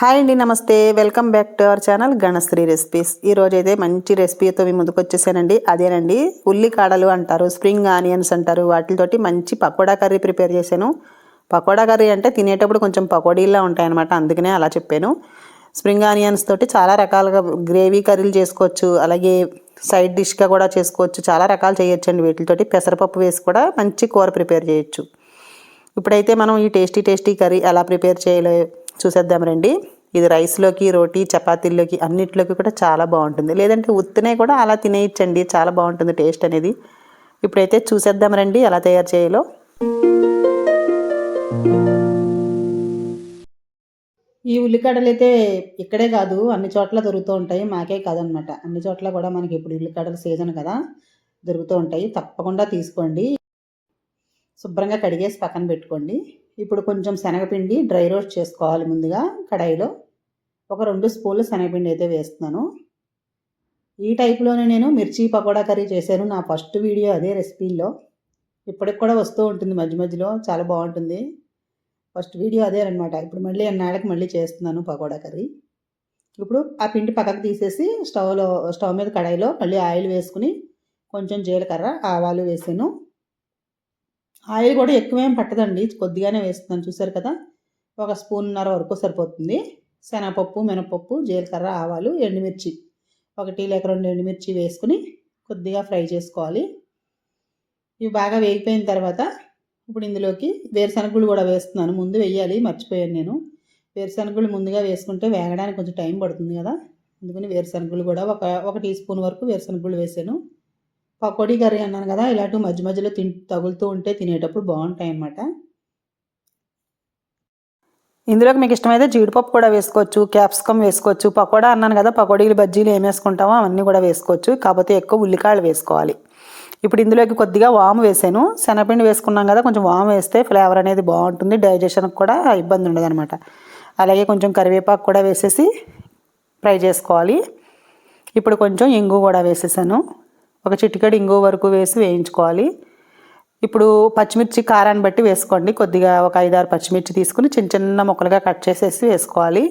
Hi అండి నమస్తే. Welcome back to our channel Ganasri recipes. ఈరోజు అయితే మంచి రెసిపీతో మీ ముందుకు వచ్చేసానండి. అదేనండి ఉల్లికాడలు అంటారు స్ప్రింగ్ ఆనియన్స్ అంటారు. వాటితోటి మంచి పకోడా కర్రీ ప్రిపేర్ చేశాను. పకోడా కర్రీ అంటే తినేటప్పుడు కొంచెం పకోడీలా ఉంటాయన్నమాట అందుకనే అలా చెప్పాను. స్ప్రింగ్ ఆనియన్స్ తోటి చాలా రకాలుగా గ్రేవీ కర్రీలు చేసుకోవచ్చు అలాగే సైడ్ డిష్గా కూడా చేసుకోవచ్చు. చాలా రకాలు చేయొచ్చండి వీటితోటి. పెసరపప్పు వేసి కూడా మంచి కూర ప్రిపేర్ చేయొచ్చు. ఇప్పుడైతే మనం ఈ టేస్టీ టేస్టీ కర్రీ ఎలా ప్రిపేర్ చేయలేదు చూసేద్దాం రండి. ఇది రైస్లోకి రోటీ చపాతీల్లోకి అన్నిట్లోకి కూడా చాలా బాగుంటుంది. లేదంటే ఉత్తినే కూడా అలా తినేయచ్చండి. చాలా బాగుంటుంది టేస్ట్ అనేది. ఇప్పుడైతే చూసేద్దాం రండి ఎలా తయారు చేయాలో. ఈ ఉల్లిగడ్డలు అయితే ఇక్కడే కాదు అన్ని చోట్ల దొరుకుతూ ఉంటాయి. మాకే కాదనమాట. అన్ని చోట్ల కూడా మనకి ఇప్పుడు ఉల్లిగడ్డల సీజన్ కదా దొరుకుతూ ఉంటాయి. తప్పకుండా తీసుకోండి. శుభ్రంగా కడిగేసి పక్కన పెట్టుకోండి. ఇప్పుడు కొంచెం శనగపిండి డ్రై రోస్ట్ చేసుకోవాలి ముందుగా కడాయిలో. ఒక రెండు స్పూన్లు శనగపిండి అయితే వేస్తున్నాను. ఈ టైప్లోనే నేను మిర్చి పకోడా కర్రీ చేశాను. నా ఫస్ట్ వీడియో అదే రెసిపీలో. ఇప్పటికి కూడా వస్తూ ఉంటుంది మధ్య మధ్యలో. చాలా బాగుంటుంది. ఫస్ట్ వీడియో అదే అనమాట ఇప్పుడు మళ్ళీ అన్నాళ్ళకి మళ్ళీ చేస్తున్నాను పకోడా కర్రీ. ఇప్పుడు ఆ పిండి పక్కకు తీసేసి స్టవ్లో స్టవ్ మీద కడాయిలో మళ్ళీ ఆయిల్ వేసుకుని కొంచెం జీలకర్ర ఆవాలు వేసాను. ఆయిల్ కూడా ఎక్కువేం పట్టదండి. కొద్దిగానే వేస్తున్నాను. చూసారు కదా? ఒక స్పూన్నర వరకు సరిపోతుంది. శనగపప్పు మినపప్పు జీలకర్ర ఆవాలు ఎండుమిర్చి. ఒకటి లేక రెండు ఎండుమిర్చి వేసుకుని కొద్దిగా ఫ్రై చేసుకోవాలి. ఇవి బాగా వేగిపోయిన తర్వాత ఇప్పుడు ఇందులోకి వేరుశనగుళ్ళు కూడా వేస్తున్నాను. ముందు వేయాలి మర్చిపోయాను నేను. వేరుశనగుళ్ళు ముందుగా వేసుకుంటే వేగడానికి కొంచెం టైం పడుతుంది కదా? అందుకని వేరుశనగుళ్ళు కూడా ఒక ఒక టీ స్పూన్ వరకు వేరుశనగుళ్ళు వేసాను. పకోడీ కర్రీ అన్నాను కదా ఇలాంటివి మధ్య మధ్యలో తిన్ తగులుతూ ఉంటే తినేటప్పుడు బాగుంటాయి అన్నమాట ఇందులోకి మీకు ఇష్టమైతే జీడిపప్పు కూడా వేసుకోవచ్చు క్యాప్సికమ్ వేసుకోవచ్చు పకోడా అన్నాను కదా పకోడీలు బజ్జీలు ఏం వేసుకుంటామో అవన్నీ కూడా వేసుకోవచ్చు కాకపోతే ఎక్కువ ఉల్లికాయలు వేసుకోవాలి. ఇప్పుడు ఇందులోకి కొద్దిగా వాము వేసాను శనగపిండి వేసుకున్నాం కదా కొంచెం వాము వేస్తే ఫ్లేవర్ అనేది బాగుంటుంది డైజెషన్కి కూడా ఇబ్బంది ఉండదు అనమాట అలాగే కొంచెం కరివేపాకు కూడా వేసేసి ఫ్రై చేసుకోవాలి. ఇప్పుడు కొంచెం ఇంగు కూడా వేసేసాను. ఒక చిటికెడు ఇంగు వరకు వేసి వేయించుకోవాలి. ఇప్పుడు పచ్చిమిర్చి కారాన్ని బట్టి వేసుకోండి. కొద్దిగా ఒక ఐదారు పచ్చిమిర్చి తీసుకుని చిన్న చిన్న ముక్కలుగా కట్ చేసేసి వేసుకోవాలి.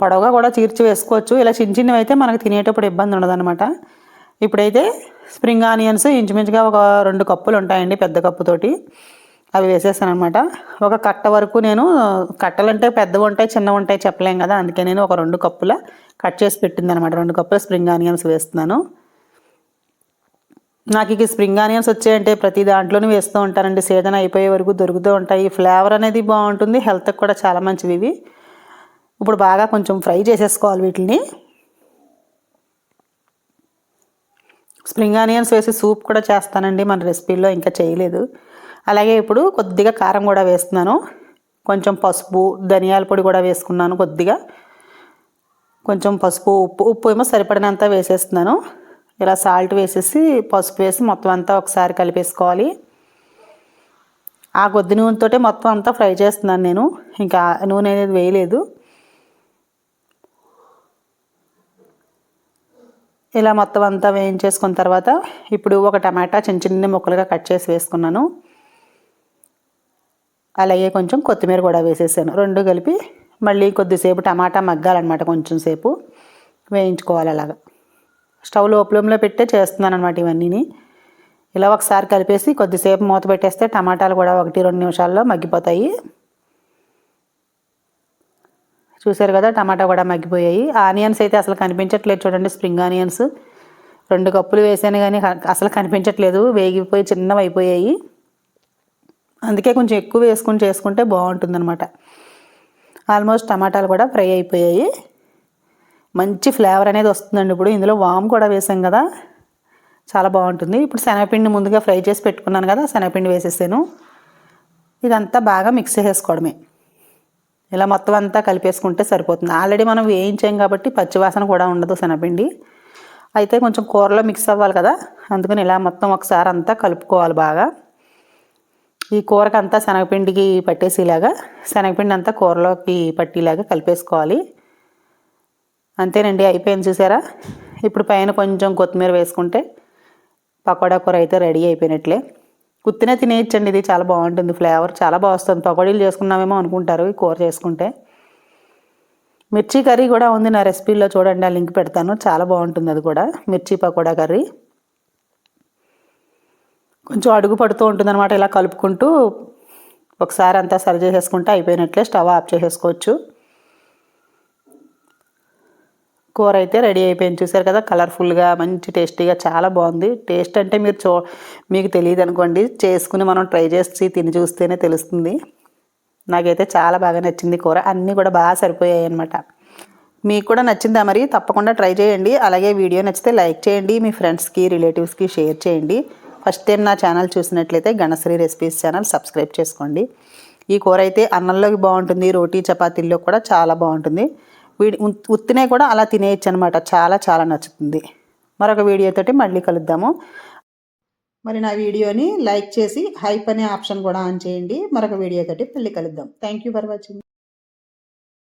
పొడవుగా కూడా చీర్చి వేసుకోవచ్చు. ఇలా చిన్న చిన్నవి అయితే మనకు తినేటప్పుడు ఇబ్బంది ఉండదన్నమాట. ఇప్పుడైతే స్ప్రింగ్ ఆనియన్స్ ఇంచుమించుగా ఒక రెండు కప్పులు ఉంటాయండి పెద్ద కప్పుతోటి అవి వేసేసాను అనమాట ఒక కట్ట వరకు నేను కట్టలంటే పెద్దవి ఉంటాయి చిన్నవి ఉంటాయి చెప్పలేం కదా. అందుకే నేను ఒక రెండు కప్పుల కట్ చేసి పెట్టింది అనమాట రెండు కప్పుల స్ప్రింగ్ ఆనియన్స్ వేస్తున్నాను. నాకు ఇక స్ప్రింగ్ ఆనియన్స్ వచ్చాయంటే ప్రతి దాంట్లోనూ వేస్తూ ఉంటానండి. సీజన్ అయిపోయే వరకు దొరుకుతూ ఉంటాయి. ఫ్లేవర్ అనేది బాగుంటుంది. హెల్త్కి కూడా చాలా మంచిది ఇవి ఇప్పుడు బాగా కొంచెం ఫ్రై చేసేసుకోవాలి వీటిని. స్ప్రింగ్ ఆనియన్స్ వేసి సూప్ కూడా చేస్తానండి. మన రెసిపీలో ఇంకా చేయలేదు. అలాగే ఇప్పుడు కొద్దిగా కారం కూడా వేస్తున్నాను. కొంచెం పసుపు ధనియాల పొడి కూడా వేసుకున్నాను కొద్దిగా. కొంచెం పసుపు ఉప్పు ఉప్పు ఏమో సరిపడినంత వేసేస్తున్నాను. ఇలా సాల్ట్ వేసేసి పసుపు వేసి మొత్తం అంతా ఒకసారి కలిపేసుకోవాలి. ఆ కొద్ది నూనెతోటే మొత్తం అంతా ఫ్రై చేస్తున్నాను నేను. ఇంకా నూనె అనేది వేయలేదు. ఇలా మొత్తం అంతా వేయించేసుకున్న తర్వాత ఇప్పుడు ఒక టమాటా చిన్న చిన్న ముక్కలుగా కట్ చేసి వేసుకున్నాను. అలాగే కొంచెం కొత్తిమీర కూడా వేసేసాను. రెండు కలిపి మళ్ళీ కొద్దిసేపు టమాటా మగ్గాలన్నమాట కొంచెం సేపు. వేయించుకోవాలి అలాగా. స్టవ్ లోపలంలో పెట్టే చేస్తున్నాను అనమాట ఇవన్నీని. ఇలా ఒకసారి కలిపేసి కొద్దిసేపు మూత పెట్టేస్తే టమాటాలు కూడా ఒకటి రెండు నిమిషాల్లో మగ్గిపోతాయి. చూసారు కదా టమాటా కూడా మగ్గిపోయాయి. ఆనియన్స్ అయితే అసలు కనిపించట్లేదు చూడండి స్ప్రింగ్ ఆనియన్స్. రెండు కప్పులు వేసాను కానీ అసలు కనిపించట్లేదు. వేగిపోయి చిన్నవి అయిపోయాయి. అందుకే కొంచెం ఎక్కువ వేసుకుని చేసుకుంటే బాగుంటుందన్నమాట. ఆల్మోస్ట్ టమాటాలు కూడా ఫ్రై అయిపోయాయి. మంచి ఫ్లేవర్ అనేది వస్తుందండి ఇప్పుడు. ఇందులో వామ్ కూడా వేసాం కదా. చాలా బాగుంటుంది. ఇప్పుడు శనగపిండి ముందుగా ఫ్రై చేసి పెట్టుకున్నాను కదా శనగపిండి వేసేసాను. ఇదంతా బాగా మిక్స్ చేసుకోవడమే. ఇలా మొత్తం అంతా కలిపేసుకుంటే సరిపోతుంది. ఆల్రెడీ మనం వేయించాం కాబట్టి పచ్చివాసన కూడా ఉండదు శనగపిండి. అయితే కొంచెం కూరలో మిక్స్ అవ్వాలి కదా అందుకని ఇలా మొత్తం ఒకసారి అంతా కలుపుకోవాలి బాగా. ఈ కూరకంతా శనగపిండికి పట్టేసేలాగా శనగపిండి అంతా కూరలోకి పట్టేలాగా కలిపేసుకోవాలి. అంతేనండి అయిపోయింది చూసారా? ఇప్పుడు పైన కొంచెం కొత్తిమీర వేసుకుంటే పకోడా కూర అయితే రెడీ అయిపోయినట్లే. కుత్తినే తినేయచ్చండి ఇది చాలా బాగుంటుంది ఫ్లేవర్ చాలా బాగా వస్తుంది. పకోడీలు చేసుకున్నామేమో అనుకుంటారు ఈ కూర చేసుకుంటే. మిర్చి కర్రీ కూడా ఉంది నా రెసిపీలో చూడండి ఆ లింక్ పెడతాను. చాలా బాగుంటుంది అది కూడా మిర్చి పకోడా కర్రీ. కొంచెం అడుగు పడుతూ ఉంటుంది అనమాట ఇలా కలుపుకుంటూ ఒకసారి అంతా సరి చేసేసుకుంటే అయిపోయినట్లే స్టవ్ ఆఫ్ చేసేసుకోవచ్చు. కూర అయితే రెడీ అయిపోయింది. చూసారు కదా? కలర్ఫుల్గా మంచి టేస్టీగా చాలా బాగుంది. టేస్ట్ అంటే మీరు చూ మీకు తెలియదు అనుకోండి. చేసుకుని మనం ట్రై చేసి తిని చూస్తేనే తెలుస్తుంది. నాకైతే చాలా బాగా నచ్చింది కూర. అన్నీ కూడా బాగా సరిపోయాయి అనమాట మీకు కూడా నచ్చిందా మరి? తప్పకుండా ట్రై చేయండి. అలాగే వీడియో నచ్చితే లైక్ చేయండి. మీ ఫ్రెండ్స్కి రిలేటివ్స్కి షేర్ చేయండి. ఫస్ట్ టైం నా ఛానల్ చూసినట్లయితే గణశ్రీ రెసిపీస్ ఛానల్ సబ్స్క్రైబ్ చేసుకోండి. ఈ కూర అయితే అన్నంలోకి బాగుంటుంది. రోటీ చపాతీల్లో కూడా చాలా బాగుంటుంది. వీడి ఉత్- ఉత్తినే కూడా అలా తినేయచ్చు అనమాట చాలా చాలా నచ్చుతుంది. మరొక వీడియోతోటి మళ్ళీ కలుద్దాము. మరి నా వీడియోని లైక్ చేసి హైప్ అనే ఆప్షన్ కూడా ఆన్ చేయండి. మరొక వీడియోతోటి మళ్ళీ కలుద్దాం. Thank you for watching.